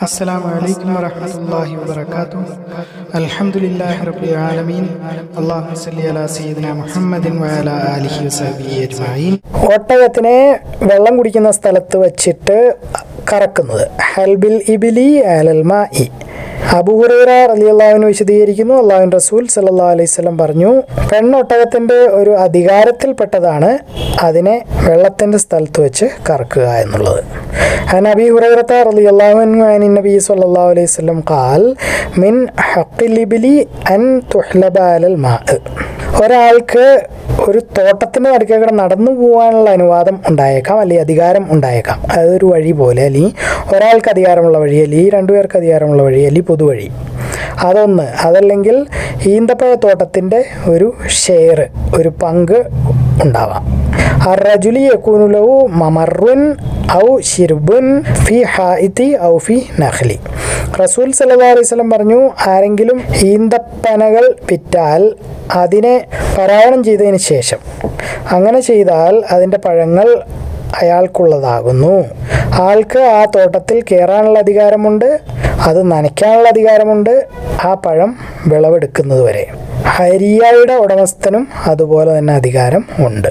السلام عليكم ورحمة الله وبركاته الحمد لله رب العالمين اللهم صل على سيدنا محمد وعلى آله وصحبه أجمعين ഒട്ടകത്തിനെ വെള്ളം കുടിക്കുന്ന സ്ഥലത്ത് വച്ചിട്ട് കറക്കുന്നത് ഹൽബിൽ ഇബിലി അലൽമ ഇ അബൂഹുറേറ വിശദീകരിക്കുന്നു. അള്ളാഹുൻ റസൂൽ സല്ലാ അലൈവല്ലം പറഞ്ഞു പെണ്ണൊട്ടകത്തിന്റെ ഒരു അധികാരത്തിൽപ്പെട്ടതാണ് അതിനെ വെള്ളത്തിന്റെ സ്ഥലത്ത് വെച്ച് കറക്കുക എന്നുള്ളത്. അതിന് അബി ഹുറൈറത്ത അലി അള്ളാഹുൻ നബി സല്ലാ അലൈവല്ലം കാൽ മിൻ ഹക്കിലിബിലി അൻ തുഹ്ലബാലൽ മാ ഒരാൾക്ക് ഒരു തോട്ടത്തിന്റെ നടുക്കേക്കൂടെ നടന്നു പോകാനുള്ള അനുവാദം ഉണ്ടായേക്കാം അല്ലെങ്കിൽ അധികാരം ഉണ്ടായേക്കാം. അതൊരു വഴി പോലെ അല്ലെങ്കിൽ ഒരാൾക്ക് അധികാരമുള്ള വഴി അല്ലെങ്കിൽ രണ്ടുപേർക്ക് അധികാരമുള്ള വഴി അല്ലെങ്കിൽ പൊതുവഴി. അതൊന്ന് അതല്ലെങ്കിൽ ഈന്തപ്പഴ തോട്ടത്തിന്റെ ഒരു ഷെയർ ഒരു പങ്ക് ഉണ്ടാവാം. അറജുലി യക്കൂനുലവും മമർവൻ ഔ ഷിർബുൻ ഫി ഹായിത്തി ഔ ഫി നഖ്ലി. റസൂൽ സല്ലല്ലാഹു അലൈഹി വസല്ലം പറഞ്ഞു ആരെങ്കിലും ഈന്തപ്പനകൾ വിറ്റാൽ അതിനെ പാരായണം ചെയ്തതിന് ശേഷം അങ്ങനെ ചെയ്താൽ അതിന്റെ പഴങ്ങൾ അയാൾക്കുള്ളതാകുന്നു. ആൾക്ക് ആ തോട്ടത്തിൽ കയറാനുള്ള അധികാരമുണ്ട് അത് നനയ്ക്കാനുള്ള അധികാരമുണ്ട് ആ പഴം വിളവെടുക്കുന്നത് വരെ ഹരിയയുടെ ഉടമസ്ഥനും അതുപോലെ തന്നെ അധികാരം ഉണ്ട്.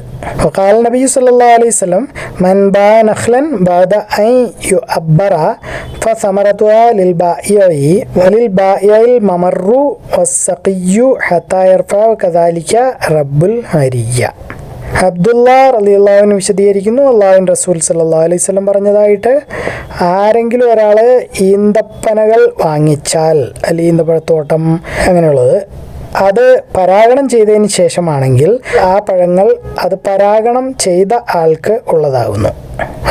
ഖാൽ നബി സല്ലാ അലൈഹി മൻ ബാദ മമറു റബ്ബുൽ ഹരിയ. വിശദീകരിക്കുന്നു അള്ളാഹുൻ റസൂൽ സല്ലാ അലൈഹി സ്വലം പറഞ്ഞതായിട്ട് ആരെങ്കിലും ഒരാൾ ഈന്തപ്പനകൾ വാങ്ങിച്ചാൽ അല്ലെങ്കിൽ ഈന്തപ്പഴത്തോട്ടം അങ്ങനെയുള്ളത് അത് പരാഗണം ചെയ്തതിന് ശേഷമാണെങ്കിൽ ആ പഴങ്ങൾ അത് പരാഗണം ചെയ്ത ആൾക്ക് ഉള്ളതാകുന്നു.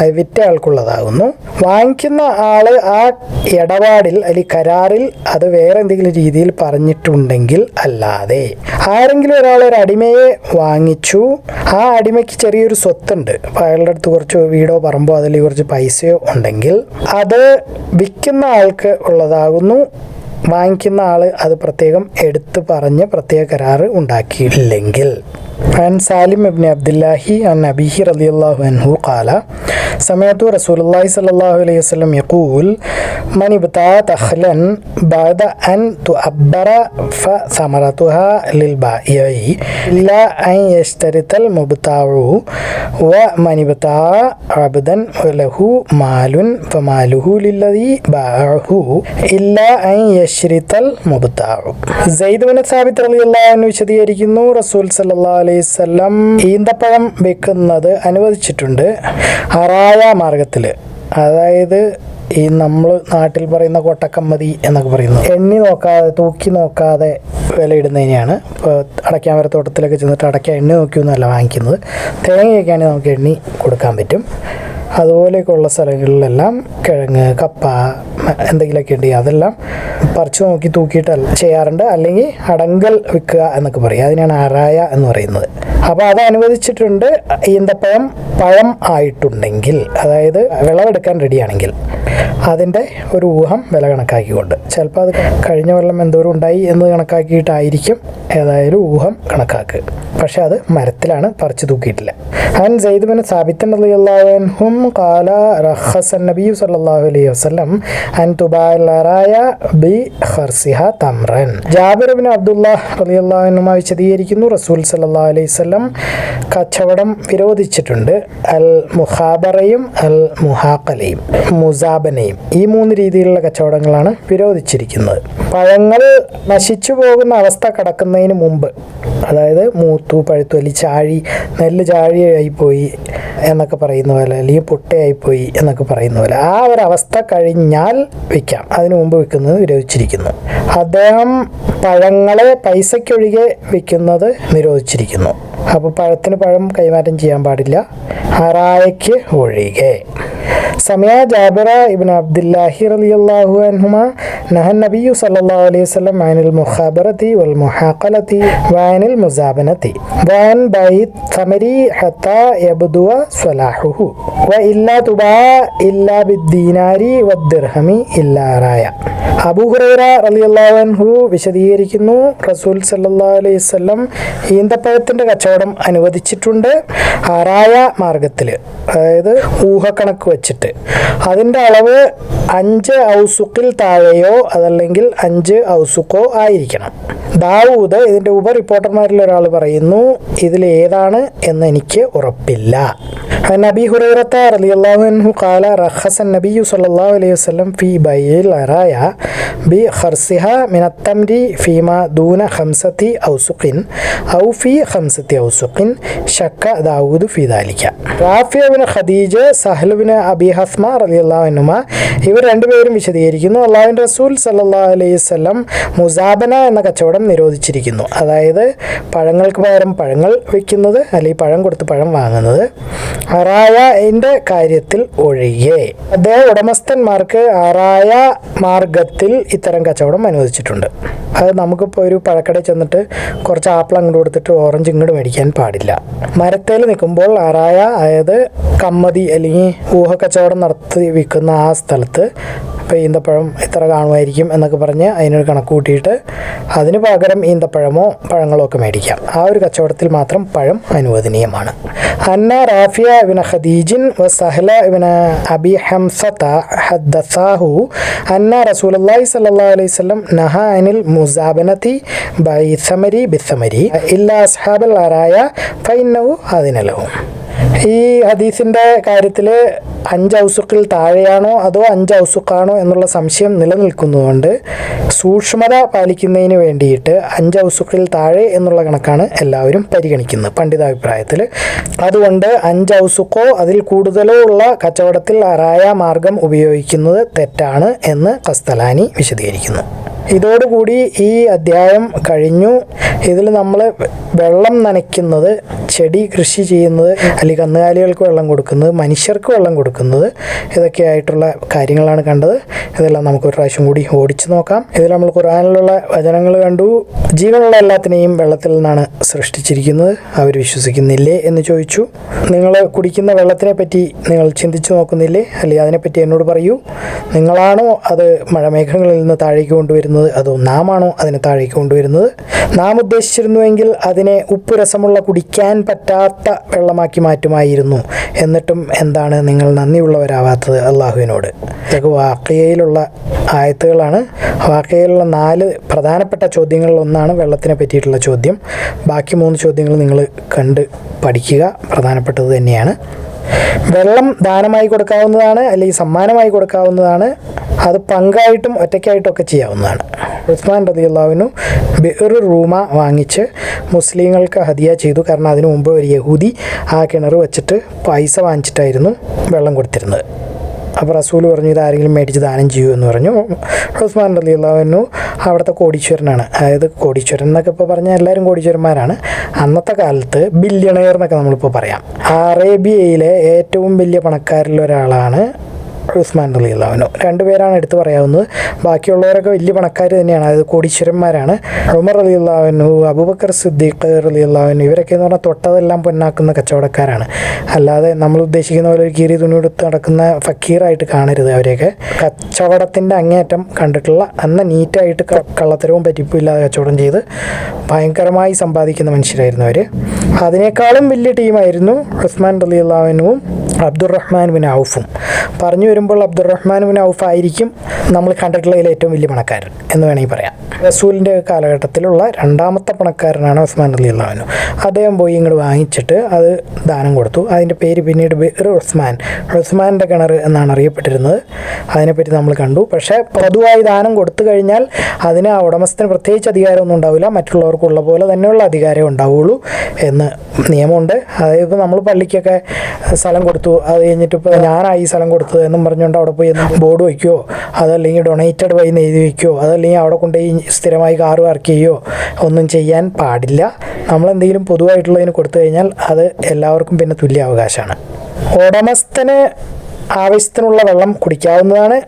അത് വിറ്റ ആൾക്കുള്ളതാകുന്നു. വാങ്ങിക്കുന്ന ആൾ ആ ഇടപാടിൽ അല്ലെങ്കിൽ കരാറിൽ അത് വേറെ എന്തെങ്കിലും രീതിയിൽ പറഞ്ഞിട്ടുണ്ടെങ്കിൽ അല്ലാതെ. ആരെങ്കിലും ഒരാൾ ഒരു അടിമയെ വാങ്ങിച്ചു. ആ അടിമയ്ക്ക് ചെറിയൊരു സ്വത്തുണ്ട്. അപ്പോൾ അയാളുടെ അടുത്ത് കുറച്ച് വീടോ പറമ്പോ അതിൽ കുറച്ച് പൈസയോ ഉണ്ടെങ്കിൽ അത് വിൽക്കുന്ന ആൾക്ക് ഉള്ളതാകുന്നു. വാങ്ങിക്കുന്ന ആൾ അത് പ്രത്യേകം എടുത്തു പറഞ്ഞ് പ്രത്യേക കരാറ് ഉണ്ടാക്കിയില്ലെങ്കിൽ عن سالم بن عبد الله عن أبيه رضي الله عنه قال سمعت رسول الله صلى الله عليه وسلم يقول من ابتاع تخلا بعد أن تؤبر فثمرتها للبائع إلا أن يشترط المبتاع ومن ابتاع عبدا وله مال فماله للذي باعه إلا أن يشرط യശ്രിത്തൽ മുബത്താവും സെയ്ദ്ബിന് സാബിത്ത് അലി അൻഹു വിശദീകരിക്കുന്നു റസൂൽ സല്ലാ അലൈഹി വസല്ലം ഈന്തപ്പഴം വെക്കുന്നത് അനുവദിച്ചിട്ടുണ്ട് അറായ മാർഗത്തിൽ അതായത് ഈ നമ്മൾ നാട്ടിൽ പറയുന്ന കൊട്ടക്കമ്മതി എന്നൊക്കെ പറയുന്നത്. എണ്ണി നോക്കാതെ തൂക്കി നോക്കാതെ വിലയിടുന്നതിനെയാണ് ഇപ്പോൾ വരെ തോട്ടത്തിലൊക്കെ ചെന്നിട്ട് അടയ്ക്കാൻ എണ്ണി നോക്കിയൊന്നുമല്ല വാങ്ങിക്കുന്നത്. തേങ്ങയൊക്കെയാണെങ്കിൽ നമുക്ക് എണ്ണി കൊടുക്കാൻ പറ്റും. അതുപോലെയൊക്കെയുള്ള സ്ഥലങ്ങളിലെല്ലാം കിഴങ്ങ് കപ്പ എന്തെങ്കിലുമൊക്കെ ഉണ്ട്. അതെല്ലാം പറിച്ചു നോക്കി തൂക്കിയിട്ടല്ല ചെയ്യാറുണ്ട്. അല്ലെങ്കിൽ അടങ്കൽ വിൽക്കുക എന്നൊക്കെ പറയും. അതിനാണ് അറായ എന്ന് പറയുന്നത്. അപ്പോൾ അത് അനുവദിച്ചിട്ടുണ്ട്. ഈന്തപ്പഴം പഴം ആയിട്ടുണ്ടെങ്കിൽ അതായത് വിളവെടുക്കാൻ റെഡിയാണെങ്കിൽ അതിന്റെ ഒരു ഊഹം വില കണക്കാക്കിക്കൊണ്ട്. ചിലപ്പോൾ അത് കഴിഞ്ഞ വെള്ളം എന്തോരം ഉണ്ടായി എന്ന് കണക്കാക്കിയിട്ടായിരിക്കും ഏതായാലും ഊഹം കണക്കാക്കുക. പക്ഷെ അത് മരത്തിലാണ് പറിച്ചു തൂക്കിയിട്ടില്ല. അവൻ സെയ്ദ് ബിൻ സാബിത്തൻ അള്ളാഹുഹും കാല റഹസൻ നബിയു സല്ലാഹു അലൈഹി വസ്ലം അൻ തുബായ ബി ഹർസിഹ തമ്രൻ ജാബിർ ബിൻ അബ്ദുല്ലാ റളിയല്ലാഹു അൻഹുമ വിശദീകരിക്കുന്നു. റസൂൽ സല്ലാ അലൈഹി വസല്ലം കച്ചവടം വിരോധിച്ചിട്ടുണ്ട്. അൽ മുഹാബറയും അൽ മുഹാക്കലയും മുസാബനയും. ഈ മൂന്ന് രീതിയിലുള്ള കച്ചവടങ്ങളാണ് വിരോധിച്ചിരിക്കുന്നത്. പഴങ്ങൾ നശിച്ചു പോകുന്ന അവസ്ഥ കടക്കുന്നതിന് മുമ്പ് അതായത് മൂത്തു പഴുത്തു അല്ലെങ്കിൽ ചാഴി നെല്ല് ചാഴിയായിപ്പോയി എന്നൊക്കെ പറയുന്ന പോലെ അല്ലെങ്കിൽ പൊട്ടയായിപ്പോയി എന്നൊക്കെ പറയുന്ന പോലെ. ആ ഒരു അവസ്ഥ കഴിഞ്ഞാൽ വിൽക്കാം അതിനു മുമ്പ് വിൽക്കുന്നത് വിരോധിച്ചിരിക്കുന്നു അദ്ദേഹം പഴങ്ങളെ പൈസയ്ക്കൊഴികെ വിൽക്കുന്നത് നിരോധിച്ചിരിക്കുന്നു. അപ്പോൾ പഴത്തിന് പഴം കൈമാറ്റം ചെയ്യാൻ പാടില്ല. അറായയ്ക്ക് ഒഴികെ. سمع جابر بن عبد الله رضي الله عنهما نهى النبي صلى الله عليه وسلم عن المخابرة والمحاقلة وعن المزابنة وعن بيع الثمر حتى يبدو صلاحه وإلا تباع إلا بالدينار والدرهم إلا رايا അബൂ ഹുറൈറ റളിയല്ലാഹു അൻഹു വിശദീകരിക്കുന്നു റസൂൽ സല്ലല്ലാഹു അലൈഹി വസല്ലം ഈന്തപ്പഴത്തിൻ്റെ കച്ചവടം കച്ചവടം അനുവദിച്ചിട്ടുണ്ട് ആറായ മാർഗത്തിൽ അതായത് ഊഹക്കണക്ക് വെച്ചിട്ട് അതിന്റെ അളവ് അഞ്ച് ഔസുക്കിൽ താഴെയോ അതല്ലെങ്കിൽ അഞ്ച് ഔസുക്കോ ആയിരിക്കണം. ദാവൂദ് ഇതിന്റെ ഉപ റിപ്പോർട്ടർമാരിൽ ഒരാൾ പറയുന്നു ഇതിൽ ഏതാണ് എന്ന് എനിക്ക് ഉറപ്പില്ല. നബി ഹുറൈറത്ത റലിയല്ലാഹു കാല റഹസൻ നബിയു സല്ലല്ലാഹു അലൈഹി വസല്ലം ഫി ബൈൽ അറായ ബി ഖർസിഹ മിനത്തംരി ഫീമ ദൂന ഖംസത്തി ഔസുഖിൻ ഔ ഫി ഖംസത്തി ഔസുഖിൻ ഷക്ക ദാവൂദ് ഫി ദാലിക റാഫിയ ബിൻ ഖദീജ് സഹ്ലുബിന് ഹസ്മ റളിയല്ലാഹു അൻഹുമ. ഇവർ രണ്ടുപേരും വിശദീകരിക്കുന്നു. അള്ളാഹുവിന്റെ റസൂൽ സല്ലാ അലൈഹി വസല്ലം മുസാബന എന്ന കച്ചവടം നിരോധിച്ചിരിക്കുന്നു. അതായത് പഴങ്ങൾക്ക് പകരം പഴങ്ങൾ വയ്ക്കുന്നത് അല്ലെങ്കിൽ പഴം കൊടുത്ത് പഴം വാങ്ങുന്നത് അറായന്റെ കാര്യത്തിൽ ഒഴികെ. അദ്ദേഹം ഉടമസ്ഥന്മാർക്ക് അറായ മാർഗത്തിൽ ഇത്തരം കച്ചവടം അനുവദിച്ചിട്ടുണ്ട്. അത് നമുക്കിപ്പോൾ ഒരു പഴക്കടയിൽ ചെന്നിട്ട് കുറച്ച് ആപ്പിൾ അങ്ങോട്ട് കൊടുത്തിട്ട് ഓറഞ്ച് ഇങ്ങോട്ട് മേടിക്കാൻ പാടില്ല. മരത്തേൽ നിൽക്കുമ്പോൾ അറായ അതായത് കമ്മതി അല്ലെങ്കിൽ ഊഹക്കച്ചവടം നടത്തി വിൽക്കുന്ന ആ സ്ഥലത്ത് ഇപ്പോൾ ഈന്തപ്പഴം ഇത്ര കാണുമായിരിക്കും എന്നൊക്കെ പറഞ്ഞ് അതിനൊരു കണക്ക് കൂട്ടിയിട്ട് അതിന് പകരം ഈന്തപ്പഴമോ പഴങ്ങളോ ഒക്കെ മേടിക്കാം. ആ ഒരു കച്ചവടത്തിൽ മാത്രം പഴം അനുവദനീയമാണ്. അന്ന റാഫിയ ഇബിന് ഖദീജിൻ വ സഹല ഇബിന് അബി ഹംസത ഹദ്ദസാഹു അന്ന റസൂലല്ലാഹി സല്ലല്ലാഹു അലൈഹി വസല്ലം നഹ അനിൽ മുസാബനതി ബൈസമരി ബിസമരി ഇല്ല അസ്ഹാബൽ അറായ ഫൈനവും അതിനലവും ഈ ഹദീസിന്റെ കാര്യത്തിൽ അഞ്ച് ഔസുക്കിൽ താഴെയാണോ അതോ അഞ്ച് ഔസുക്കാണോ എന്നുള്ള സംശയം നിലനിൽക്കുന്നതുകൊണ്ട് സൂക്ഷ്മത പാലിക്കുന്നതിന് വേണ്ടിയിട്ട് അഞ്ച് ഔസുക്കിൽ താഴെ എന്നുള്ള കണക്കാണ് എല്ലാവരും പരിഗണിക്കുന്നത് പണ്ഡിതാഭിപ്രായത്തിൽ. അതുകൊണ്ട് അഞ്ച് ഔസുക്കോ അതിൽ കൂടുതലോ ഉള്ള കച്ചവടത്തിൽ അറായ മാർഗം ഉപയോഗിക്കുന്നത് തെറ്റാണ് എന്ന് കസ്തലാനി വിശദീകരിക്കുന്നു. ഇതോടുകൂടി ഈ അധ്യായം കഴിഞ്ഞു. ഇതിൽ നമ്മൾ വെള്ളം നനയ്ക്കുന്നത് ചെടി കൃഷി ചെയ്യുന്നത് അല്ലെങ്കിൽ കന്നുകാലികൾക്ക് വെള്ളം കൊടുക്കുന്നത് മനുഷ്യർക്ക് വെള്ളം കൊടുക്കുന്നത് ഇതൊക്കെ ആയിട്ടുള്ള കാര്യങ്ങളാണ് കണ്ടത്. ഇതെല്ലാം നമുക്ക് ഒരു പ്രാവശ്യം കൂടി ഓടിച്ചു നോക്കാം. ഇതിൽ നമ്മൾ ഖുറാനിലുള്ള വചനങ്ങൾ കണ്ടു. ജീവനുള്ള എല്ലാത്തിനെയും വെള്ളത്തിൽ നിന്നാണ് സൃഷ്ടിച്ചിരിക്കുന്നത്. അവർ വിശ്വസിക്കുന്നില്ലേ എന്ന് ചോദിച്ചു. നിങ്ങൾ കുടിക്കുന്ന വെള്ളത്തിനെ പറ്റി നിങ്ങൾ ചിന്തിച്ചു നോക്കുന്നില്ലേ? അല്ലെങ്കിൽ അതിനെപ്പറ്റി എന്നോട് പറയൂ. നിങ്ങളാണോ അത് മഴമേഘങ്ങളിൽ നിന്ന് താഴേക്ക് കൊണ്ടുവരുന്നത്? അതോ നാം ആണോ അതിനെ താഴേക്ക് കൊണ്ടുവരുന്നത്? നാം ഉദ്ദേശിച്ചിരുന്നുവെങ്കിൽ അതിനെ ഉപ്പ് രസമുള്ള കുടിക്കാൻ പറ്റാത്ത വെള്ളമാക്കി മാറ്റുമായിരുന്നു. എന്നിട്ടും എന്താണ് നിങ്ങൾ നന്ദിയുള്ളവരാവാത്തത് അള്ളാഹുവിനോട്. ഇതൊക്കെ വാക്കിയയിലുള്ള ആയത്തുകളാണ്. വാക്കിയയിലുള്ള നാല് പ്രധാനപ്പെട്ട ചോദ്യങ്ങളിൽ ഒന്നാണ് വെള്ളത്തിനെ പറ്റിയിട്ടുള്ള ചോദ്യം. ബാക്കി മൂന്ന് ചോദ്യങ്ങൾ നിങ്ങൾ കണ്ട് പഠിക്കുക. പ്രധാനപ്പെട്ടത് തന്നെയാണ്. വെള്ളം ദാനമായി കൊടുക്കാവുന്നതാണ് അല്ലെങ്കിൽ സമ്മാനമായി കൊടുക്കാവുന്നതാണ്. അത് പങ്കായിട്ടും ഒറ്റയ്ക്കായിട്ടും ഒക്കെ ചെയ്യാവുന്നതാണ്. ഉസ്മാൻ റതിയുള്ളാവിനു ബെറു റൂമ വാങ്ങിച്ച് മുസ്ലിങ്ങൾക്ക് ഹദിയ ചെയ്തു. കാരണം അതിനു മുമ്പ് ഒരു യഹൂദി ആ കിണർ വെച്ചിട്ട് പൈസ വാങ്ങിച്ചിട്ടായിരുന്നു വെള്ളം കൊടുത്തിരുന്നത്. അപ്പോൾ റസൂൽ പറഞ്ഞു ഇതാരെങ്കിലും മേടിച്ച് ദാനം ചെയ്യൂ എന്ന് പറഞ്ഞു. ഉസ്മാൻ അലി അള്ളാഹുനു അവിടുത്തെ കോടീശ്വരനാണ്. അതായത് കോടീശ്വരൻ എന്നൊക്കെ ഇപ്പോൾ പറഞ്ഞാൽ എല്ലാവരും കോടീശ്വരന്മാരാണ്. അന്നത്തെ കാലത്ത് ബില്യണയർ എന്നൊക്കെ നമ്മളിപ്പോൾ പറയാം. അറേബ്യയിലെ ഏറ്റവും വലിയ പണക്കാരിൽ ഒരാളാണ് ഉസ്മാൻ അള്ളാഹുനു രണ്ടുപേരാണ് എടുത്തു പറയാവുന്നത്. ബാക്കിയുള്ളവരൊക്കെ വലിയ പണക്കാർ തന്നെയാണ്. അതായത് കോടീശ്വരന്മാരാണ്. ഉമർ അലി അള്ളാഹുനു അബൂബക്കർ സിദ്ദീഖ് അലി അള്ളാഹുനു ഇവരൊക്കെ എന്ന് പറഞ്ഞാൽ തൊട്ടതെല്ലാം പൊന്നാക്കുന്ന കച്ചവടക്കാരാണ്. അല്ലാതെ നമ്മൾ ഉദ്ദേശിക്കുന്ന പോലെ ഒരു കീറി തുണി എടുത്ത് നടക്കുന്ന ഫക്കീറായിട്ട് കാണരുത് അവരെയൊക്കെ. കച്ചവടത്തിന്റെ അങ്ങേയറ്റം കണ്ടിട്ടുള്ള അന്ന് നീറ്റായിട്ട് കള്ളത്തരവും പറ്റിപ്പും ഇല്ലാതെ കച്ചവടം ചെയ്ത് ഭയങ്കരമായി സമ്പാദിക്കുന്ന മനുഷ്യരായിരുന്നു അവർ അതിനേക്കാളും വലിയ ടീമായിരുന്നു ഉസ്മാൻ റലി അള്ളാഹുനുവും അബ്ദുറഹ്മാൻ ബിൻ ഔഫും. പറഞ്ഞു വരുമ്പോൾ അബ്ദുറഹ്മാൻ ബിൻ ഔഫ് ആയിരിക്കും നമ്മൾ കണ്ടിട്ടുള്ളതിൽ ഏറ്റവും വലിയ പണക്കാരൻ എന്ന് വേണമെങ്കിൽ പറയാം. റസൂലിന്റെ കാലഘട്ടത്തിലുള്ള രണ്ടാമത്തെ പണക്കാരനാണ് ഉസ്മാൻ അലി അള്ളാഹുനു അദ്ദേഹം പോയി ഇങ്ങോട്ട് വാങ്ങിച്ചിട്ട് അത് ദാനം കൊടുത്തു. അതിന്റെ പേര് പിന്നീട് ബിർ ഉസ്മാൻ. ഉസ്മാന്റെ കിണർ എന്നാണ് അറിയപ്പെട്ടിരുന്നത്. അതിനെപ്പറ്റി നമ്മൾ കണ്ടു. പക്ഷേ പൊതുവായി ദാനം കൊടുത്തു കഴിഞ്ഞാൽ അതിന് ആ ഉടമസ്ഥന് പ്രത്യേകിച്ച് അധികാരമൊന്നും ഉണ്ടാവില്ല. മറ്റുള്ളവർക്കുള്ള പോലെ തന്നെയുള്ള അധികാരം ഉണ്ടാവുള്ളൂ എന്ന് നിയമമുണ്ട്. അതായത് നമ്മൾ പള്ളിക്കൊക്കെ സ്ഥലം കൊടുത്തു അത് കഴിഞ്ഞിട്ട് ഇപ്പോൾ ഞാനാണ് ഈ സ്ഥലം കൊടുത്തത് എന്നും പറഞ്ഞുകൊണ്ട് അവിടെ പോയി ബോർഡ് വയ്ക്കുകയോ അതല്ലെങ്കിൽ ഡൊണേറ്റഡ് വൈ എഴുതി വയ്ക്കുകയോ അതല്ലെങ്കിൽ അവിടെ കൊണ്ടുപോയി സ്ഥിരമായി കാർ വർക്ക് ചെയ്യുകയോ ഒന്നും ചെയ്യാൻ പാടില്ല. നമ്മളെന്തെങ്കിലും പൊതുവായിട്ടുള്ളതിന് കൊടുത്തു കഴിഞ്ഞാൽ അത് എല്ലാവർക്കും പിന്നെ തുല്യ അവകാശമാണ് ഉടമസ്ഥന് ആവശ്യത്തിനുള്ള വെള്ളം കുടിക്കാവുന്നതാണ്.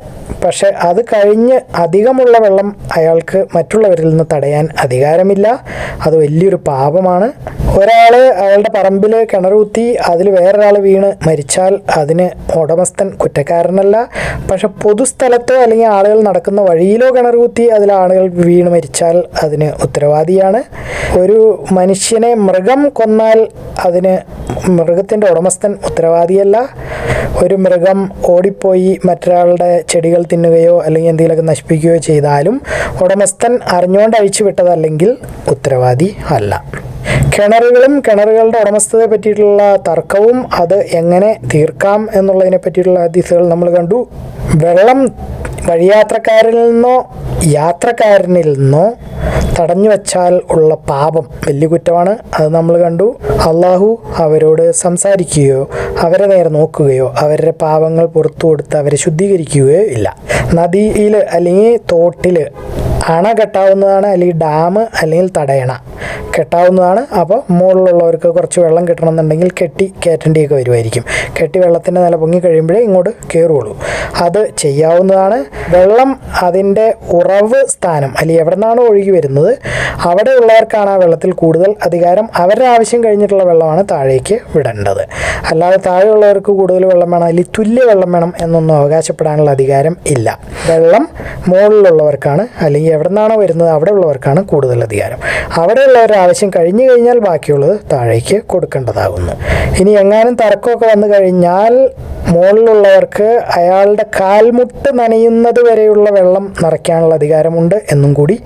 പക്ഷെ അത് കഴിഞ്ഞ് അധികമുള്ള വെള്ളം അയാൾക്ക് മറ്റുള്ളവരിൽ നിന്ന് തടയാൻ അധികാരമില്ല. അത് വലിയൊരു പാപമാണ്. ഒരാൾ അയാളുടെ പറമ്പിൽ കിണറുത്തി അതിൽ വേറൊരാൾ വീണ് മരിച്ചാൽ അതിന് ഉടമസ്ഥൻ കുറ്റക്കാരനല്ല. പക്ഷെ പൊതുസ്ഥലത്തോ അല്ലെങ്കിൽ ആളുകൾ നടക്കുന്ന വഴിയിലോ കിണറുത്തി അതിൽ ആളുകൾ വീണ് മരിച്ചാൽ അതിന് ഉത്തരവാദിയാണ്. ഒരു മനുഷ്യനെ മൃഗം കൊന്നാൽ അതിന് മൃഗത്തിന്റെ ഉടമസ്ഥൻ ഉത്തരവാദിയല്ല. ഒരു മൃഗം ഓടിപ്പോയി മറ്റൊരാളുടെ ചെടികൾ തിന്നുകയോ അല്ലെങ്കിൽ എന്തെങ്കിലുമൊക്കെ നശിപ്പിക്കുകയോ ചെയ്താലും ഉടമസ്ഥൻ അറിഞ്ഞുകൊണ്ട് അഴിച്ചു വിട്ടതല്ലെങ്കിൽ ഉത്തരവാദി അല്ല. കിണറുകളും കിണറുകളുടെ ഉടമസ്ഥതയെ പറ്റിയിട്ടുള്ള തർക്കവും അത് എങ്ങനെ തീർക്കാം എന്നുള്ളതിനെ പറ്റിയിട്ടുള്ള ഹദീസുകൾ നമ്മൾ കണ്ടു. വെള്ളം വഴിയാത്രക്കാരിൽ നിന്നോ യാത്രക്കാരനിൽ നിന്നോ തടഞ്ഞു വച്ചാൽ ഉള്ള പാപം വലിയ കുറ്റമാണ് അത് നമ്മൾ കണ്ടു. അള്ളാഹു അവരോട് സംസാരിക്കുകയോ അവരെ നേരെ നോക്കുകയോ അവരുടെ പാപങ്ങൾ പുറത്തു കൊടുത്ത് അവരെ ശുദ്ധീകരിക്കുകയോ ഇല്ല. നദിയിൽ അല്ലെങ്കിൽ തോട്ടിൽ അണ കെട്ടാവുന്നതാണ് അല്ലെങ്കിൽ ഡാം അല്ലെങ്കിൽ തടയണ. കെട്ടാവുന്നതാണ്. അപ്പോൾ മുകളിലുള്ളവർക്ക് കുറച്ച് വെള്ളം കിട്ടണമെന്നുണ്ടെങ്കിൽ കെട്ടി കയറ്റേണ്ടിയൊക്കെ വരുമായിരിക്കും കെട്ടി വെള്ളത്തിന്റെ നില പൊങ്ങി കഴിയുമ്പോഴേ ഇങ്ങോട്ട് കയറുള്ളൂ അത് ചെയ്യാവുന്നതാണ്. വെള്ളം അതിന്റെ ഉറവ് സ്ഥാനം അല്ലെങ്കിൽ എവിടെ നിന്നാണോ ഒഴുകി വരുന്നത് അവിടെ ഉള്ളവർക്കാണ് ആ വെള്ളത്തിൽ കൂടുതൽ അധികാരം. അവരുടെ ആവശ്യം കഴിഞ്ഞിട്ടുള്ള വെള്ളമാണ് താഴേക്ക് വിടേണ്ടത്. അല്ലാതെ താഴെയുള്ളവർക്ക് കൂടുതൽ വെള്ളം വേണം അല്ലെങ്കിൽ തുല്യ വെള്ളം വേണം എന്നൊന്നും അവകാശപ്പെടാനുള്ള അധികാരം ഇല്ല. വെള്ളം മുകളിലുള്ളവർക്കാണ് അല്ലെങ്കിൽ എവിടെ നിന്നാണോ വരുന്നത് അവിടെയുള്ളവർക്കാണ് കൂടുതൽ അധികാരം. അവിടെയുള്ളവരുടെ ആവശ്യം കഴിഞ്ഞു കഴിഞ്ഞാൽ ബാക്കിയുള്ളത് താഴേക്ക് കൊടുക്കേണ്ടതാകുന്നു. ഇനി എങ്ങാനും തർക്കമൊക്കെ വന്നു കഴിഞ്ഞാൽ മുകളിലുള്ളവർക്ക് അയാളുടെ കാൽമുട്ട് നനയുന്നത് വരെയുള്ള വെള്ളം നിറയ്ക്കാനുള്ള അധികാരമുണ്ട് എന്നും കൂടി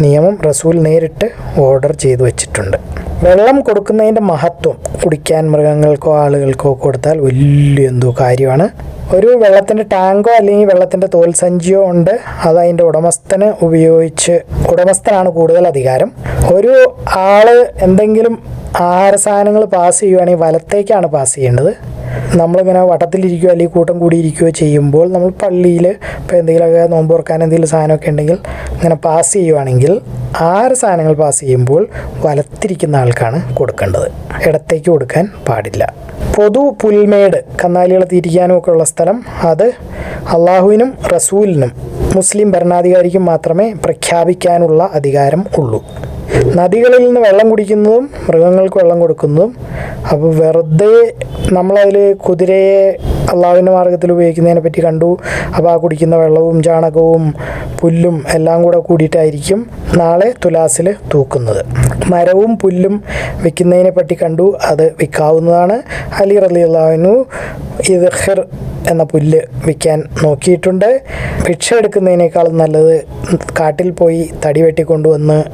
നിയമം റസൂൽ നേരിട്ട് ഓർഡർ ചെയ്തു വച്ചിട്ടുണ്ട്. വെള്ളം കൊടുക്കുന്നതിന്റെ മഹത്വം കുടിക്കാൻ മൃഗങ്ങൾക്കോ ആളുകൾക്കോ കൊടുത്താൽ വലിയ എന്തോ കാര്യമാണ്. ഒരു വെള്ളത്തിന്റെ ടാങ്കോ അല്ലെങ്കിൽ വെള്ളത്തിന്റെ തോൽ സഞ്ചിയോ ഉണ്ട്. അത് അതിന്റെ ഉടമസ്ഥന് ഉപയോഗിച്ച് ഉടമസ്ഥനാണ് കൂടുതൽ അധികാരം. ഒരു ആൾ എന്തെങ്കിലും ആഹാര സാധനങ്ങൾ പാസ് ചെയ്യുവാണെങ്കിൽ വലത്തേക്കാണ് പാസ് ചെയ്യേണ്ടത്. നമ്മളിങ്ങനെ വട്ടത്തിലിരിക്കുകയോ അല്ലെങ്കിൽ കൂട്ടം കൂടിയിരിക്കുകയോ ചെയ്യുമ്പോൾ നമ്മൾ പള്ളിയിൽ ഇപ്പോൾ എന്തെങ്കിലുമൊക്കെ നോമ്പ് തുറക്കാൻ എന്തെങ്കിലും സാധനമൊക്കെ ഉണ്ടെങ്കിൽ ഇങ്ങനെ പാസ് ചെയ്യുവാണെങ്കിൽ ആറ് സാധനങ്ങൾ പാസ് ചെയ്യുമ്പോൾ വലത്തിരിക്കുന്ന ആൾക്കാണ് കൊടുക്കേണ്ടത്. ഇടത്തേക്ക് കൊടുക്കാൻ പാടില്ല. പൊതു പുൽമേട് കന്നാലികൾ തിരിക്കാനും ഒക്കെ ഉള്ള സ്ഥലം അത് അള്ളാഹുവിനും റസൂലിനും മുസ്ലിം ഭരണാധികാരിക്കും മാത്രമേ പ്രഖ്യാപിക്കാനുള്ള അധികാരം ഉള്ളൂ. നദികളിൽ നിന്ന് വെള്ളം കുടിക്കുന്നതും മൃഗങ്ങൾക്ക് വെള്ളം കൊടുക്കുന്നതും അപ്പോൾ വെറുതെ നമ്മളതിൽ കുതിരയെ അള്ളാവിന്റെ മാർഗത്തിൽ ഉപയോഗിക്കുന്നതിനെ പറ്റി കണ്ടു. അപ്പോൾ ആ കുടിക്കുന്ന വെള്ളവും ചാണകവും പുല്ലും എല്ലാം കൂടെ കൂടിയിട്ടായിരിക്കും നാളെ തുലാസിൽ തൂക്കുന്നത്. മരവും പുല്ലും വിൽക്കുന്നതിനെ പറ്റി കണ്ടു. അത് വിൽക്കാവുന്നതാണ്. അലി റലി അള്ളാവിനു ഇദ്ഹിർ എന്ന പുല്ല് വിൽക്കാൻ നോക്കിയിട്ടുണ്ട്. ഭിക്ഷ എടുക്കുന്നതിനേക്കാളും നല്ലത് കാട്ടിൽ പോയി തടി വെട്ടിക്കൊണ്ടുവന്ന്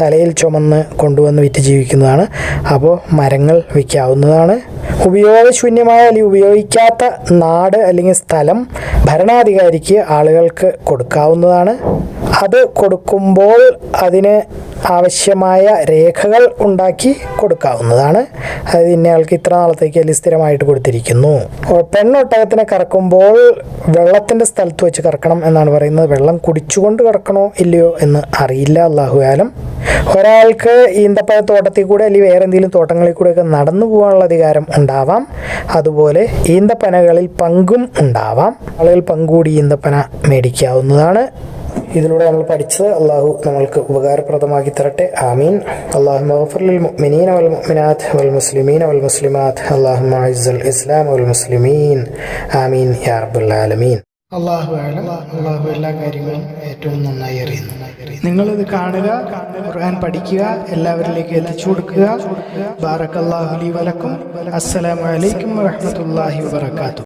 തലയിൽ ചുമന്ന് കൊണ്ടുവന്ന് വിറ്റ് ജീവിക്കുന്നതാണ്. അപ്പോൾ മരങ്ങൾ വിൽക്കാവുന്നതാണ്. ഉപയോഗശൂന്യമായ അല്ലെങ്കിൽ ഉപയോഗിക്കാത്ത നാട് അല്ലെങ്കിൽ സ്ഥലം ഭരണാധികാരിക്ക് ആളുകൾക്ക് കൊടുക്കാവുന്നതാണ്. അത് കൊടുക്കുമ്പോൾ അതിന് ആവശ്യമായ രേഖകൾ ഉണ്ടാക്കി കൊടുക്കാവുന്നതാണ്. അതായത് ഇന്നയാൾക്ക് ഇത്ര നാളത്തേക്ക് അല്ലെങ്കിൽ സ്ഥിരമായിട്ട് കൊടുത്തിരിക്കുന്നു. പെണ്ണൊട്ടകത്തിനെ കറക്കുമ്പോൾ വെള്ളത്തിന്റെ സ്ഥലത്ത് വെച്ച് കറക്കണം എന്നാണ് പറയുന്നത്. വെള്ളം കുടിച്ചുകൊണ്ട് കറക്കണോ ഇല്ലയോ എന്ന് അറിയില്ല അള്ളാഹുകാലം ഒരാൾക്ക് ഈന്തപ്പഴ തോട്ടത്തിൽ കൂടെ അല്ലെങ്കിൽ വേറെ എന്തെങ്കിലും തോട്ടങ്ങളിൽ കൂടെയൊക്കെ നടന്നു പോകാനുള്ള അധികാരം ഉണ്ടാവാം. അതുപോലെ ഈന്തപ്പനകളിൽ പങ്കും ഉണ്ടാവാം. ആളുകൾ പങ്കുകൂടി ഈന്തപ്പന മേടിക്കാവുന്നതാണ്. ഇതിലൂടെ നമ്മൾ പഠിച്ചത്. അള്ളാഹു നമ്മൾക്ക് ഉപകാരപ്രദമാക്കി തരട്ടെ. ആമീൻ. അള്ളാഹു മഗ്ഫിറിൽ മുഅ്മിനീന വൽ മുഅ്മിനാത്ത് വൽ മുസ്ലിമീന വൽ മുസ്ലിമാത്ത്. അള്ളാഹു അഇസ്സൽ ഇസ്ലാം വൽ മുസ്ലിമീൻ. ആമീൻ യാ ആലമീൻ. അള്ളാഹു അള്ളാഹു എല്ലാ കാര്യങ്ങളും ഏറ്റവും നന്നായി അറിയുന്നു. നിങ്ങളിത് കാണുക ഖുർആൻ പഠിക്കുക എല്ലാവരിലേക്ക് എത്തിച്ചു കൊടുക്കുക. ബാറക്കല്ലാഹുലി വലക്കും. അസ്സലാമു അലൈക്കും വറഹ്മത്തുള്ളാഹി വബറകാതുഹു.